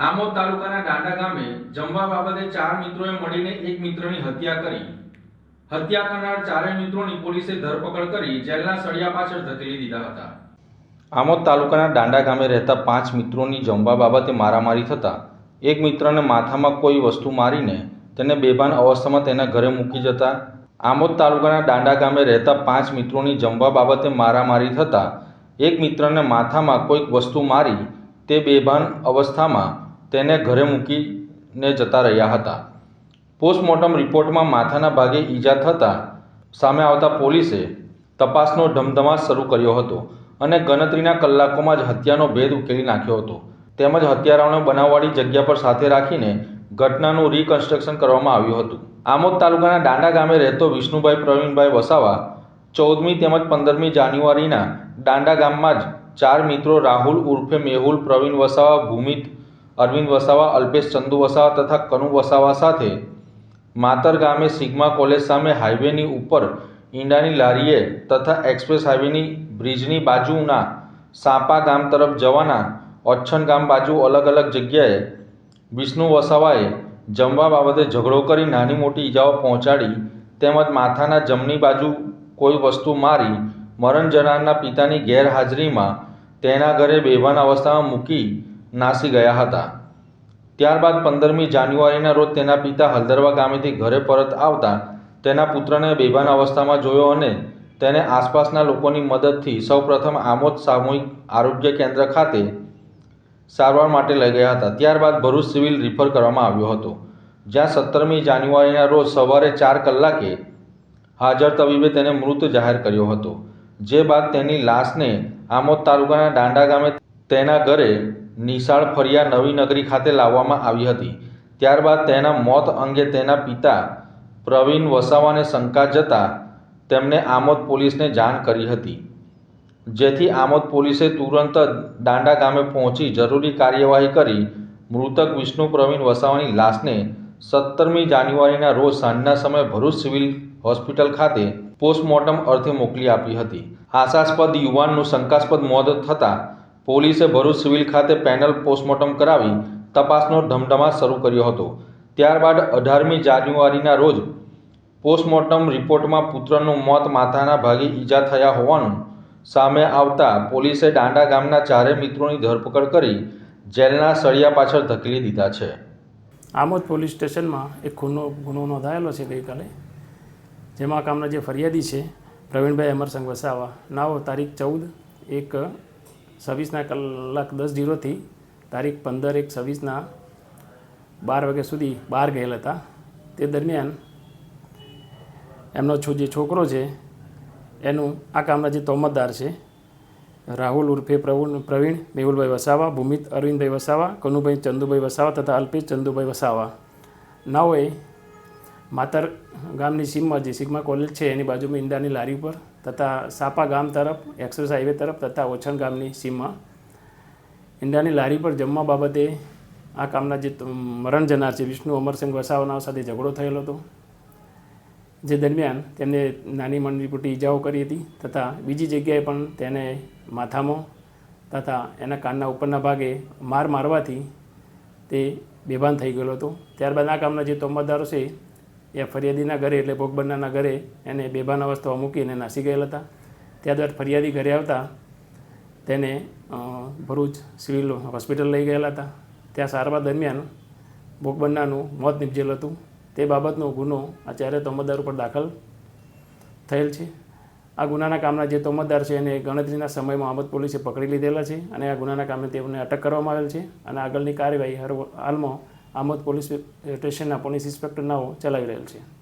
આમોદ તાલુકાના દાંડા ગામે જમવા બાબતે ચાર મિત્રોએ મળીને એક મિત્રની હત્યા કરી. હત્યા કરનાર ચારેય મિત્રોની પોલીસે ધરપકડ કરી જેલના સળિયા પાછળ ધકેલી દીધા હતા. આમોદ તાલુકાના દાંડા ગામે રહેતા પાંચ મિત્રોની જમવા બાબતે મારામારી થતાં એક મિત્રને માથામાં કોઈ વસ્તુ મારીને તેને બેભાન અવસ્થામાં તેના ઘરે મૂકી જતા આમોદ તાલુકાના દાંડા ગામે રહેતા પાંચ મિત્રોની જમવા બાબતે મારામારી થતાં એક મિત્રને માથામાં કોઈક વસ્તુ મારી તે બેભાન અવસ્થામાં તેને ઘરે મૂકીને જતા રહ્યા હતા. પોસ્ટમોર્ટમ રિપોર્ટમાં માથાના ભાગે ઈજા થતાં સામે આવતા પોલીસે તપાસનો ધમધમાટ શરૂ કર્યો હતો અને ગણતરીના કલાકોમાં જ હત્યાનો ભેદ ઉકેલી નાખ્યો હતો. તેમજ હત્યારાઓને બનાવવાળી જગ્યા પર સાથે રાખીને ઘટનાનું રિકન્સ્ટ્રક્શન કરવામાં આવ્યું હતું. આમોદ તાલુકાના દાંડા ગામે રહેતો વિષ્ણુભાઈ પ્રવીણભાઈ વસાવા ચૌદમી તેમજ પંદરમી જાન્યુઆરીના દાંડા ગામમાં જ ચાર મિત્રો રાહુલ ઉર્ફે મેહુલ પ્રવીણ વસાવા, ભૂમિત અરવિંદ વસાવા, અલ્પેશ ચંદુ વસાવા તથા કનુ વસાવા સાથે માતર ગામે સિગ્મા કોલેજ સામે હાઈવેની ઉપર ઈંડાની લારીએ તથા એક્સપ્રેસ હાઈવેની બ્રિજની બાજુના સાપા ગામ તરફ જવાના ઓચ્છન ગામ બાજુ અલગ અલગ જગ્યાએ વિષ્ણુ વસાવાએ જમવા બાબતે ઝઘડો કરી નાની મોટી ઈજાઓ પહોંચાડી તેમજ માથાના જમણી બાજુ કોઈ વસ્તુ મારી મરણ જનારના પિતાની ગેરહાજરીમાં તેના ઘરે બેભાન અવસ્થામાં મૂકી નાસી ગયા હતા. ત્યારબાદ પંદરમી જાન્યુઆરીના રોજ તેના પિતા હલદરવા ગામેથી ઘરે પરત આવતા તેના પુત્રને બેભાન અવસ્થામાં જોયો અને તેને આસપાસના લોકોની મદદથી સૌપ્રથમ આમોદ સામૂહિક આરોગ્ય કેન્દ્ર ખાતે સારવાર માટે લઈ ગયા હતા. ત્યારબાદ ભરૂચ સિવિલ રિફર કરવામાં આવ્યો હતો. જ્યાં સત્તરમી જાન્યુઆરીના રોજ સવારે ચાર કલાકે હાજર તબીબે તેને મૃત જાહેર કર્યો હતો. જે બાદ તેની લાશને આમોદ તાલુકાના દાંડા ગામે તેના ઘરે નિશાળ ફરિયા નવી નગરી ખાતે લાવવામાં આવી હતી. ત્યારબાદ તેના મોત અંગે તેના પિતા પ્રવીણ વસાવાને શંકા જતા તેમણે આમોદ પોલીસને જાણ કરી હતી. જેથી આમોદ પોલીસે તુરંત દાંડા ગામે પહોંચી જરૂરી કાર્યવાહી કરી મૃતક વિષ્ણુ પ્રવીણ વસાવાની લાશને સત્તરમી જાન્યુઆરીના રોજ સાંજના સમયે ભરૂચ સિવિલ હોસ્પિટલ ખાતે પોસ્ટમોર્ટમ અર્થે મોકલી આપી હતી. આશાસ્પદ યુવાનનું શંકાસ્પદ મોત થતાં પોલીસે ભરૂચ સિવિલ ખાતે પેનલ પોસ્ટમોર્ટમ કરાવી તપાસનો ધમધમા શરૂ કર્યો હતો. ત્યારબાદ અઢારમી જાન્યુઆરીના રોજ પોસ્ટમોર્ટમ રિપોર્ટમાં પુત્રનું મોત માથાના ભાગે ઈજા થયા હોવાનું સામે આવતા પોલીસે દાંડા ગામના ચારે મિત્રોની ધરપકડ કરી જેલના સળિયા પાછળ ધકેલી દીધા છે. આમોદ પોલીસ સ્ટેશનમાં એક ખૂનો ગુનો નોંધાયેલો છે ગઈકાલે, જેમાં કામના જે ફરિયાદી છે, પ્રવીણભાઈ અમરસંગ વસાવા નાઓ તારીખ ચૌદ, એક છવ્વીસના કલાક દસ જીરોથી તારીખ પંદર એક છવ્વીસના બાર વાગ્યા સુધી બહાર ગયેલા હતા. તે દરમિયાન એમનો છો, જે છોકરો છે, એનું આ કામના જે તોમતદાર છે, રાહુલ ઉર્ફે પ્રવીણ પ્રવીણ, મેહુલભાઈ વસાવા, ભૂમિત અરવિંદભાઈ વસાવા, કનુભાઈ ચંદુભાઈ વસાવા તથા અલ્પેશ ચંદુભાઈ વસાવા. નાઓએ માતર ગામની સીમમાં જે સિગ્મા કોલેજ છે, એની બાજુમાં ઈંડાની લારી ઉપર તથા સાપા ગામ તરફ, એક્સપ્રેસ હાઈવે તરફ તથા ઓછણ ગામની સીમમાં ઈંડાની લારી પર જમવા બાબતે આ કામના જે મરણ જનાર છે, વિષ્ણુ અમરસિંહ વસાવાના સાથે ઝઘડો થયેલો હતો. જે દરમિયાન તેમને નાની મોટી ઈજાઓ કરી હતી તથા બીજી જગ્યાએ પણ તેને માથામાં તથા એના કાનના ઉપરના ભાગે માર મારવાથી તે બેભાન થઈ ગયેલો હતો. ત્યારબાદ આ કામના જે તોમતદારો છે એ ફરિયાદીના ઘરે એટલે ભોગબન્નાના ઘરે એને બેભાન અવસ્થામાં મૂકીને નાસી ગયેલા હતા. ત્યારબાદ ફરિયાદી ઘરે આવતા તેને ભરૂચ સિવિલ હોસ્પિટલ લઈ ગયેલા હતા. ત્યાં સારવાર દરમિયાન ભોગબન્નાનું મોત નીપજેલ હતું. તે બાબતનો ગુનો આ ચારે તોમતદાર ઉપર દાખલ થયેલ છે. આ ગુનાના કામના જે તોમતદાર છે એને ગણતરીના સમયમાં અમદ પોલીસે પકડી લીધેલા છે અને આ ગુનાના કામે તેમને અટક કરવામાં આવેલ છે અને આગળની કાર્યવાહી હર હાલમાં આમદ પોલીસ સ્ટેશનના પોલીસ ઇન્સ્પેક્ટરનાઓ ચલાવી રહેલ છે.